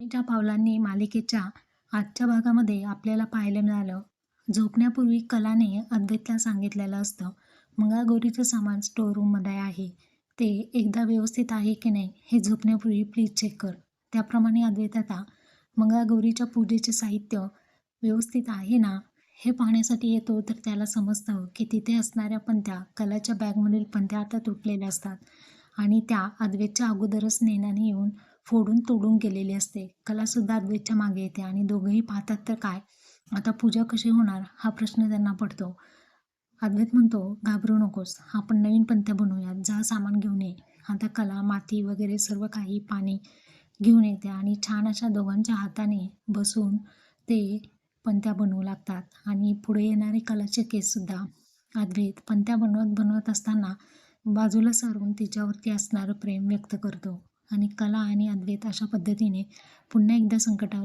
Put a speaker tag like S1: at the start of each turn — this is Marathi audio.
S1: च्या पावलांनी मालिकेच्या आजच्या भागामध्ये आपल्याला पाहायला मिळालं. झोपण्यापूर्वी कलाने अद्वैतला सांगितलेलं असतं मंगळागौरीचं सामान स्टोअर रूममध्ये आहे. ते एकदा व्यवस्थित आहे की नाही हे झोपण्यापूर्वी प्लीज चेक कर. त्याप्रमाणे अद्वैत आता मंगळागौरीच्या पूजेचे साहित्य व्यवस्थित आहे ना? हे पाहण्यासाठी येतो तर त्याला समजतं की तिथे असणाऱ्या पंत्या कलाच्या बॅगमधील पंत्या आता तुटलेल्या असतात आणि त्या अद्वैतच्या अगोदरच नेनाने येऊन फोडून तोडून गेलेली असते. कलासुद्धा अद्वैतच्या मागे येते आणि दोघंही पाहतात तर काय? आता पूजा कशी होणार? हा प्रश्न त्यांना पडतो. अद्वैत म्हणतो घाबरू नकोस. आपण नवीन पंत्या बनवूयात. जा सामान घेऊन ये. आता कला माती वगैरे सर्व काही पाणी घेऊन येते आणि छान अशा दोघांच्या हाताने बसून ते पंत्या बनवू लागतात. आणि पुढे येणारे कलाचे केससुद्धा अद्वैत पंत्या बनवत बनवत असताना बाजूला सारून तिच्यावरती असणारं प्रेम व्यक्त करतो. आणि कला आणि अद्वैत अशा पद्धतीने पुन्हा एकदा संकटावर